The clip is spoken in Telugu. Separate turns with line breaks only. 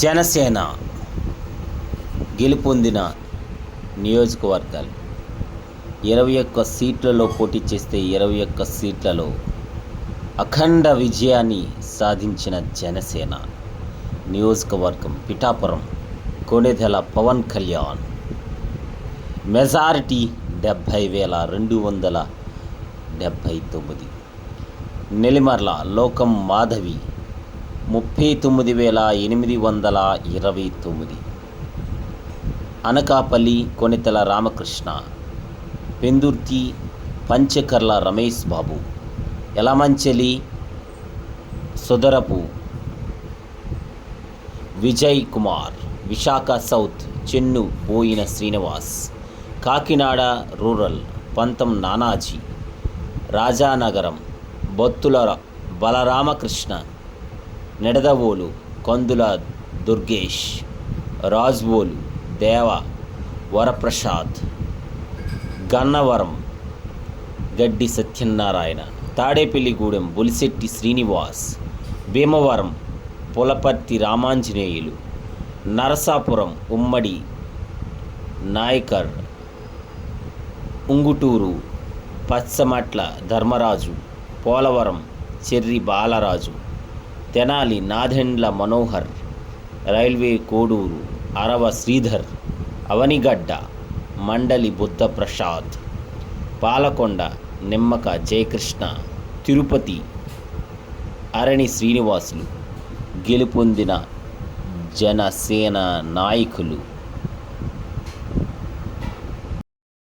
జనసేన గెలుపొందిన నియోజకవర్గాలు. ఇరవై ఒక్క సీట్లలో పోటీ చేస్తే ఇరవై ఒక్క సీట్లలో అఖండ విజయాన్ని సాధించిన జనసేన నియోజకవర్గం పిఠాపురం కొణిదెల పవన్ కళ్యాణ్. మెజారిటీ డెబ్భై వేల రెండు వందల డెబ్భై తొమ్మిది. నెలిమర్ల లోకం మాధవి ముప్పై తొమ్మిది వేల ఎనిమిది వందల ఇరవై తొమ్మిది. అనకాపల్లి కొనితల రామకృష్ణ. పెందుర్తి పంచకర్ల రమేష్ బాబు. ఎలమంచెలి సుదరపు విజయ్ కుమార్. విశాఖ సౌత్ చెన్ను బోయిన శ్రీనివాస్. కాకినాడ రూరల్ పంతం నానాజీ. రాజానగరం బొత్తుల బలరామకృష్ణ. నిడదవోలు కందుల దుర్గేష్ రాజ్వోలు దేవ వరప్రసాద్ గన్నవరం గడ్డి సత్యనారాయణ తాడేపల్లిగూడెం బొలిశెట్టి శ్రీనివాస్ భీమవరం పులపర్తి రామాంజనేయులు నరసాపురం ఉమ్మడి నాయకర్ ఉంగుటూరు పచ్చమట్ల ధర్మరాజు పోలవరం చెర్రి బాలరాజు తెనాలి నాదెండ్ల మనోహర్ రైల్వే కోడూరు అరవ శ్రీధర్ అవనిగడ్డ మండలి బుద్ధ ప్రసాద్ పాలకొండ నిమ్మక జయకృష్ణ తిరుపతి అరణి శ్రీనివాసులు గెలుపొందిన జనసేన నాయకులు